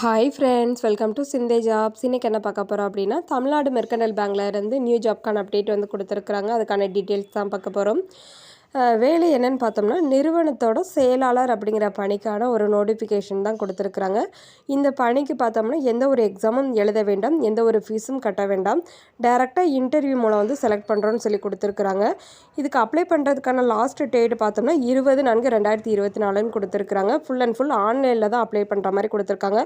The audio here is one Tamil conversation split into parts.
ஹாய் ஃப்ரெண்ட்ஸ் வெல்கம் டு சிந்தே ஜாப்ஸ் இன்றைக்கி என்ன பார்க்க போகிறோம் அப்படின்னா தமிழ்நாடு மெர்கனல் பேங்க்ல இருந்து நியூ ஜாப்க்கான அப்டேட் வந்து கொடுத்துருக்குறாங்க. அதுக்கான டீட்டெயில்ஸ் தான் பார்க்க போகிறோம் வேலை என்னன்னு பார்த்தோம்னா நிறுவனத்தோட செயலாளர் அப்படிங்கிற பணிக்கான ஒரு நோட்டிஃபிகேஷன் தான் கொடுத்துருக்குறாங்க. இந்த பணிக்கு பார்த்தோம்னா எந்த ஒரு எக்ஸாமும் எழுத வேண்டாம் எந்த ஒரு ஃபீஸும் கட்ட வேண்டாம். டைரெக்டாக இன்டர்வியூ மூலம் வந்து செலக்ட் பண்ணுறோன்னு சொல்லி கொடுத்துருக்குறாங்க. இதுக்கு அப்ளை பண்ணுறதுக்கான லாஸ்ட் டேட் பார்த்தோம்னா இருபது நான்கு ரெண்டாயிரத்தி இருபத்தி நாலுன்னு கொடுத்துருக்குறாங்க. ஃபுல் அண்ட் ஃபுல் ஆன்லைனில் தான் அப்ளை பண்ணுற மாதிரி கொடுத்துருக்காங்க.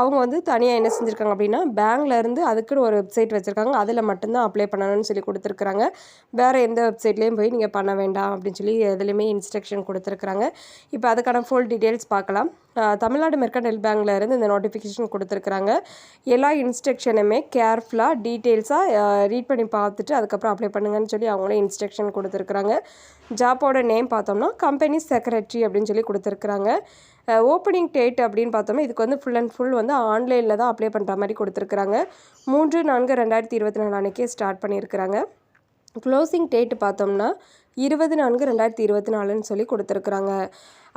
அவங்க வந்து தனியாக என்ன செஞ்சுருக்காங்க அப்படின்னா பேங்க்லேருந்து அதுக்குன்னு ஒரு வெப்சைட் வச்சுருக்காங்க. அதில் மட்டும்தான் அப்ளை பண்ணணும்னு சொல்லி கொடுத்துருக்குறாங்க. வேறு எந்த வெப்சைட்லேயும் போய் நீங்கள் பண்ண வேண்டாம் அப்படின்னு சொல்லி எதுலேயுமே இன்ஸ்ட்ரக்ஷன் கொடுத்துருக்குறாங்க. இப்போ அதுக்கான ஃபுல் டீட்டெயில்ஸ் பார்க்கலாம். தமிழ்நாடு மெர்கன்டைல் பேங்க்ல இருந்து இந்த நோட்டிஃபிகேஷன் கொடுத்துருக்குறாங்க. எல்லா இன்ஸ்ட்ரக்ஷனுமே கேர்ஃபுல்லாக டீட்டெயில்ஸாக ரீட் பண்ணி பார்த்துட்டு அதுக்கப்புறம் அப்ளை பண்ணுங்கன்னு சொல்லி அவங்களே இன்ஸ்ட்ரக்ஷன் கொடுத்துருக்குறாங்க. ஜாப்போட நேம் பார்த்தோம்னா கம்பெனி செக்ரட்டரி அப்படின்னு சொல்லி கொடுத்துருக்குறாங்க. ஓப்பனிங் டேட் அப்படின்னு பார்த்தோம்னா இதுக்கு வந்து ஃபுல் அண்ட் ஃபுல் வந்து ஆன்லைனில் தான் அப்ளை பண்ணுற மாதிரி கொடுத்துருக்குறாங்க. மூன்று நான்கு ரெண்டாயிரத்தி இருபத்தி நாலு அன்றைக்கே ஸ்டார்ட் பண்ணியிருக்கிறாங்க. க்ளோசிங் டேட் பார்த்தோம்னா இருபது நான்கு ரெண்டாயிரத்தி இருபத்தி நாலுன்னு சொல்லி கொடுத்துருக்குறாங்க.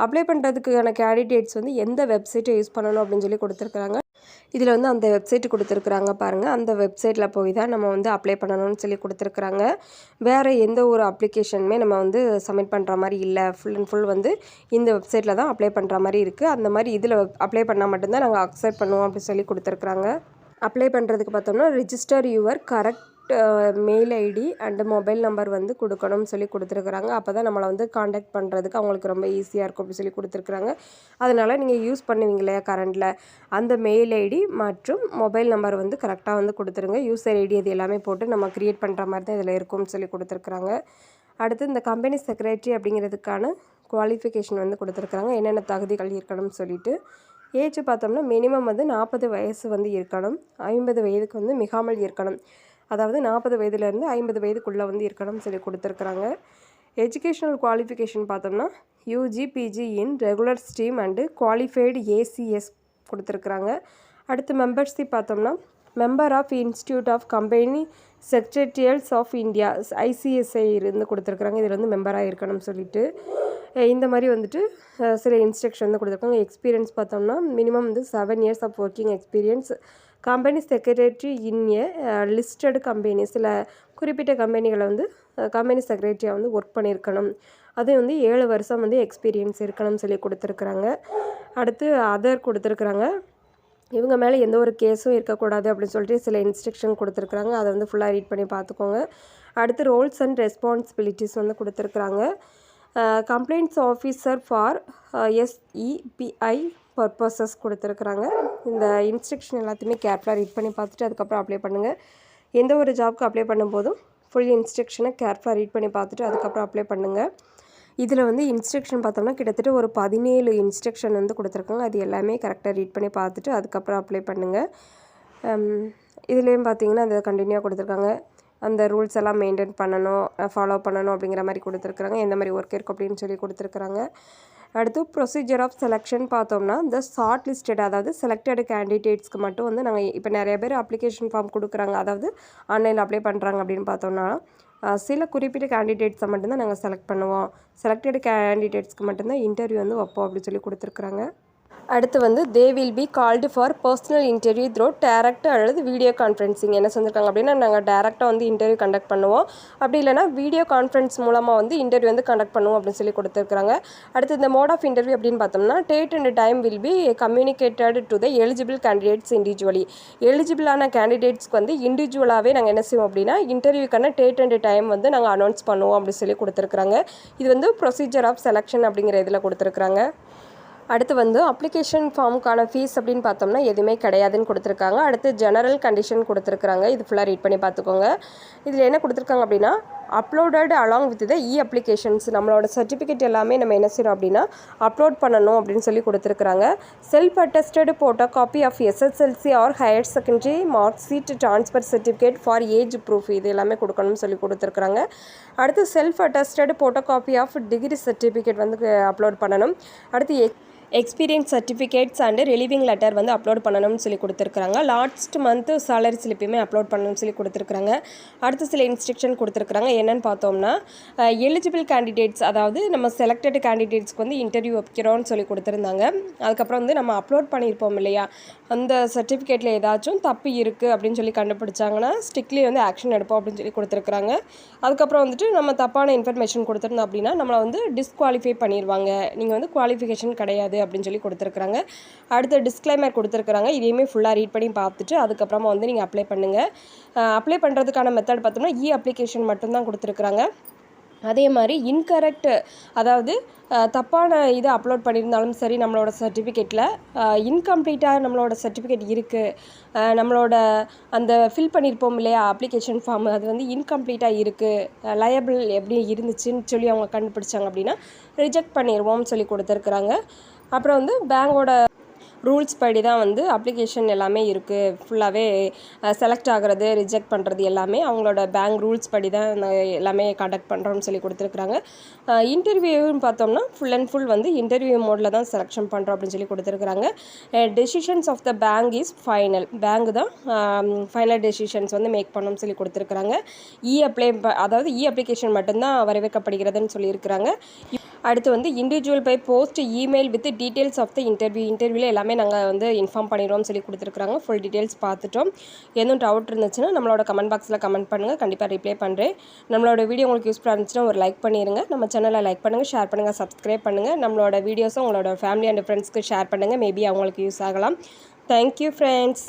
அப்ளை பண்ணுறதுக்கான கேண்டிடேட்ஸ் வந்து எந்த வெப்சைட்டை யூஸ் பண்ணணும் அப்படின்னு சொல்லி கொடுத்துருக்குறாங்க. இதில் வந்து அந்த வெப்சைட் கொடுத்துருக்குறாங்க பாருங்கள் அந்த வெப்சைட்டில் போய் தான் நம்ம வந்து அப்ளை பண்ணணும்னு சொல்லி கொடுத்துருக்குறாங்க. வேறு எந்த ஒரு அப்ளிகேஷனுமே நம்ம வந்து சப்மிட் பண்ணுற மாதிரி இல்லை. ஃபுல் அண்ட் ஃபுல் வந்து இந்த வெப்சைட்டில் தான் அப்ளை பண்ணுற மாதிரி இருக்குது அந்த மாதிரி இதில் அப்ளை பண்ணால் மட்டும்தான் நாங்கள் அக்செப்ட் பண்ணுவோம் அப்படின்னு சொல்லி கொடுத்துருக்குறாங்க. அப்ளை பண்ணுறதுக்கு பார்த்தோம்னா register your correct mail ID and mobile number வந்து கொடுக்கணும்னு சொல்லி கொடுத்துருக்குறாங்க. அப்போ தான் நம்மளை வந்து காண்டாக்ட் பண்ணுறதுக்கு அவங்களுக்கு ரொம்ப ஈஸியாக இருக்கும் அப்படின்னு சொல்லி கொடுத்துருக்குறாங்க. அதனால் நீங்கள் யூஸ் பண்ணுவீங்களே கரண்டில் அந்த மெயில் ஐடி மற்றும் மொபைல் நம்பர் வந்து கரெக்டாக வந்து கொடுத்துருங்க. யூசர் ஐடி இது எல்லாமே போட்டு நம்ம க்ரியேட் பண்ணுற மாதிரி தான் இதில் இருக்கும்னு சொல்லி கொடுத்துருக்குறாங்க. அடுத்து இந்த கம்பெனி செக்ரட்டரி அப்படிங்கிறதுக்கான குவாலிஃபிகேஷன் வந்து கொடுத்துருக்குறாங்க. என்னென்ன தகுதிகள் இருக்கணும்னு சொல்லிட்டு. ஏஜ் பார்த்தோம்னா மினிமம் வந்து நாற்பது வயசு வந்து இருக்கணும். ஐம்பது வயதுக்கு வந்து மிகாமல் இருக்கணும். அதாவது நாற்பது வயதுலேருந்து ஐம்பது வயதுக்குள்ளே வந்து இருக்கணும்னு சொல்லி கொடுத்துருக்குறாங்க. எஜுகேஷனல் குவாலிஃபிகேஷன் பார்த்தோம்னா UG PG in regular stream and qualified ACS கொடுத்துருக்குறாங்க. அடுத்து மெம்பர்ஷிப் பார்த்தோம்னா member of institute of company secretarials of India ICSI இருந்து கொடுத்துருக்குறாங்க. இதில் வந்து மெம்பராக இருக்கணும்னு சொல்லிட்டு. இந்த மாதிரி வந்துட்டு சில இன்ஸ்ட்ரக்ஷன் வந்து கொடுத்துருக்காங்க. எக்ஸ்பீரியன்ஸ் பார்த்தோம்னா மினிமம் வந்து seven years of working experience company secretary in a listed company சில குறிப்பிட்ட கம்பெனிகளை வந்து கம்பெனி செக்ரட்டரியாக வந்து ஒர்க் பண்ணியிருக்கணும். அது வந்து ஏழு வருஷம் வந்து எக்ஸ்பீரியன்ஸ் இருக்கணும்னு சொல்லி கொடுத்துருக்குறாங்க. அடுத்து அதர் கொடுத்துருக்குறாங்க. இவங்க மேலே எந்த ஒரு கேஸும் இருக்கக்கூடாது அப்படின்னு சொல்லிட்டு சில இன்ஸ்ட்ரக்ஷன் கொடுத்துருக்குறாங்க. அதை வந்து ஃபுல்லாக ரீட் பண்ணி பார்த்துக்கோங்க. அடுத்து ரோல்ஸ் அண்ட் ரெஸ்பான்சிபிலிட்டிஸ் வந்து கொடுத்துருக்குறாங்க. Complaints officer for SEBI purposes கொடுத்துருக்குறாங்க. இந்த இன்ஸ்ட்ரக்ஷன் எல்லாத்தையுமே கேர்ஃபுல்லாக ரீட் பண்ணி பார்த்துட்டு அதுக்கப்புறம் அப்ளை பண்ணுங்கள் எந்த ஒரு ஜாப்க்கு அப்ளை பண்ணும்போதும் ஃபுல் இன்ஸ்ட்ரக்ஷனை கேர்ஃபுல்லாக ரீட் பண்ணி பார்த்துட்டு அதுக்கப்புறம் அப்ளை பண்ணுங்கள் இதில் வந்து இன்ஸ்ட்ரக்ஷன் பார்த்தோம்னா கிட்டத்தட்ட ஒரு பதினேழு இன்ஸ்ட்ரக்ஷன் வந்து கொடுத்துருக்காங்க. அது எல்லாமே கரெக்டாக ரீட் பண்ணி பார்த்துட்டு அதுக்கப்புறம் அப்ளை பண்ணுங்கள் இதுலேயும் பார்த்தீங்கன்னா அந்த கண்டினியூவாக கொடுத்துருக்காங்க. அந்த ரூல்ஸ் எல்லாம் மெயின்டைன் பண்ணணும் ஃபாலோ பண்ணணும் அப்படிங்கிற மாதிரி கொடுத்துருக்குறாங்க. எந்த மாதிரி ஒர்க் இருக்கும் அப்படின்னு சொல்லி கொடுத்துருக்குறாங்க. அடுத்து ப்ரொசீஜர் ஆஃப் செலெக்ஷன் பார்த்தோம்னா இந்த ஷார்ட் லிஸ்டட் அதாவது செலக்டடு கேண்டிடேட்ஸ்க்கு மட்டும் வந்து நாங்கள் இப்போ நிறைய பேர் அப்ளிகேஷன் ஃபார்ம் கொடுக்குறாங்க. அதாவது ஆன்லைனில் அப்ளை பண்ணுறாங்க அப்படின்னு பார்த்தோம்னா சில குறிப்பிட்ட கேண்டிடேட்ஸை மட்டும்தான் நாங்கள் செலக்ட் பண்ணுவோம். செலக்டட் கேண்டிடேட்ஸ்க்கு மட்டும்தான் இன்டர்வியூ வந்து வைப்போம் அப்படின்னு சொல்லி கொடுத்துருக்குறாங்க. அடுத்து வந்து they will be called for personal interview through direct அல்லது வீடியோ கான்ஃபரன்சிங் என்ன செஞ்சுருக்காங்க அப்படின்னா நாங்கள் டேரெக்டாக வந்து இன்டர்வியூ கண்டக்ட் பண்ணுவோம். அப்படி இல்லைனா வீடியோ கான்ஃபரன்ஸ் மூலமாக வந்து இன்டர்வியூ வந்து கண்டக்ட் பண்ணுவோம் அப்படின்னு சொல்லி கொடுத்துருக்காங்க அடுத்து இந்த மோட் ஆஃப் இன்டர்வியூ அப்படின்னு பார்த்தோம்னா date and time will be communicated to the eligible candidates individually எலிஜிபிளான கேண்டிடேட்ஸ்க்கு வந்து இண்டிவிஜுவலாகவே நாங்கள் என்ன செய்வோம் அப்படின்னா இன்டர்வியூக்கான டேட் அண்ட் டைம் வந்து நாங்கள் அனௌன்ஸ் பண்ணுவோம் அப்படின்னு சொல்லி கொடுத்துருக்குறாங்க. இது வந்து ப்ரொசீஜர் ஆஃப் செலெக்ஷன் அப்படிங்கிற இதில் கொடுத்துருக்குறாங்க. அடுத்து வந்து அப்ளிகேஷன் ஃபார்முக்கான ஃபீஸ் அப்படின்னு பார்த்தோம்னா எதுவுமே கிடையாதுன்னு கொடுத்துருக்காங்க. அடுத்து ஜெனரல் கண்டிஷன் கொடுத்துருக்குறாங்க. இது ஃபுல்லாக ரீட் பண்ணி பார்த்துக்கோங்க. இதில் என்ன கொடுத்துருக்காங்க அப்படின்னா uploaded along with the e applications நம்மளோட சர்டிஃபிகேட் எல்லாமே நம்ம என்ன செய்யணும் அப்படின்னா அப்லோட் பண்ணணும் அப்படின்னு சொல்லி கொடுத்துருக்குறாங்க. Self attested photo copy of SSLC or higher secondary mark sheet transfer certificate for age proof இது எல்லாமே கொடுக்கணும்னு சொல்லி கொடுத்துருக்குறாங்க. அடுத்து self attested photo copy of degree certificate வந்து அப்லோட் பண்ணணும். அடுத்து experience certificates and relieving letter வந்து அப்லோட் பண்ணணும்னு சொல்லி கொடுத்துருக்குறாங்க. லாஸ்ட் மந்த்து சேலரி ஸ்லிப்பையுமே அப்லோட் பண்ணணும்னு சொல்லி கொடுத்துருக்குறாங்க. அடுத்த சில இன்ஸ்ட்ரக்ஷன் கொடுத்துருக்குறாங்க. என்னென்னு பார்த்தோம்னா எலிஜிபிள் கேண்டிடேட்ஸ் அதாவது நம்ம செலக்டட் கேண்டிடேட்ஸ்க்கு வந்து இன்டர்வியூ வைக்கிறோம்னு சொல்லி கொடுத்துருந்தாங்க. அதுக்கப்புறம் வந்து நம்ம அப்லோட் பண்ணியிருப்போம் இல்லையா? அந்த சர்டிஃபிகேட்டில் ஏதாச்சும் தப்பு இருக்குது அப்படின்னு சொல்லி கண்டுபிடிச்சாங்கன்னா ஸ்ட்ரிக்ட்லி வந்து ஆக்ஷன் எடுப்போம் அப்படின்னு சொல்லி கொடுத்துருக்குறாங்க. அதுக்கப்புறம் வந்துட்டு நம்ம தப்பான இன்ஃபர்மேஷன் கொடுத்துருந்தோம் அப்படின்னா நம்மளை வந்து டிஸ்குவாலிஃபை பண்ணிடுவாங்க நீங்கள் வந்து குவாலிஃபிகேஷன் கிடையாது அப்படின்னு சொல்லி கொடுத்துருக்குறாங்க. அடுத்த டிஸ்க்ளைமர் கொடுத்துருக்குறாங்க. இதையுமே ஃபுல்லாக ரீட் பண்ணி பார்த்துட்டு அதுக்கப்புறமா வந்து நீங்கள் அப்ளை பண்ணுங்கள் அப்ளை பண்ணுறதுக்கான மெத்தட் பார்த்தோம்னா இ அப்ளிகேஷன் மட்டும்தான் கொடுத்துருக்குறாங்க. அதே மாதிரி இன்கரெக்ட் அதாவது தப்பான இது அப்லோட் பண்ணியிருந்தாலும் சரி நம்மளோட சர்டிஃபிகேட்டில் இன்கம்ப்ளீட்டாக நம்மளோட சர்டிஃபிகேட் இருக்குது நம்மளோட அந்த ஃபில் பண்ணியிருப்போம் இல்லையா அப்ளிகேஷன் ஃபார்ம் அது வந்து இன்கம்ப்ளீட்டாக இருக்குது லயபிள் எப்படி இருந்துச்சுன்னு சொல்லி அவங்க கண்டுபிடிச்சாங்க அப்படின்னா ரிஜெக்ட் பண்ணிடுவோம்னு சொல்லி கொடுத்துருக்குறாங்க. அப்புறம் வந்து பேங்கோட ரூல்ஸ் படி தான் வந்து அப்ளிகேஷன் எல்லாமே இருக்குது ஃபுல்லாகவே செலக்ட் ஆகிறது ரிஜெக்ட் பண்ணுறது எல்லாமே அவங்களோட பேங்க் ரூல்ஸ் படி தான் எல்லாமே கண்டக்ட் பண்ணுறோம்னு சொல்லி கொடுத்துருக்குறாங்க. இன்டர்வியூன்னு பார்த்தோம்னா ஃபுல் அண்ட் ஃபுல் வந்து இன்டர்வியூ மோடில் தான் செலெக்ஷன் பண்ணுறோம் அப்படின்னு சொல்லி கொடுத்துருக்குறாங்க. Decisions of the bank is final bank தான் ஃபைனல் டெசிஷன்ஸ் வந்து மேக் பண்ணணும்னு சொல்லி கொடுத்துருக்குறாங்க. இ அப்ளை அதாவது இ அப்ளிகேஷன் மட்டும்தான் வரவேற்கப்படுகிறதுன்னு சொல்லியிருக்கிறாங்க. அடுத்து வந்து individual by post email with details of the interview இன்டர்வியூவில் எல்லாமே நாங்கள் வந்து இன்ஃபார்ம் பண்ணிடுவோம் சொல்லி கொடுத்துருக்குறாங்க. ஃபுல் டீட்டெயில்ஸ் பார்த்துட்டோம். எதுவும் டவுட் இருந்துச்சுன்னா நம்மளோட கமெண்ட் பாக்ஸில் கமெண்ட் பண்ணுங்கள் கண்டிப்பாக ரிப்ளை பண்ணுறேன் நம்மளோட வீடியோ உங்களுக்கு யூஸ்ஃபுல்லாக இருந்துச்சுன்னா ஒரு லைக் பண்ணிடுங்க நம்ம சேனலை லைக் பண்ணுங்கள் ஷேர் பண்ணுங்கள் சப்ஸ்கிரைப் பண்ணுங்கள் நம்மளோட வீடியோஸும் உங்களோட ஃபேமிலி அண்ட் ஃப்ரெண்ட்ஸ்க்கு ஷேர் பண்ணுங்கள் மேபி அவங்களுக்கு யூஸ் ஆகலாம். Thank you friends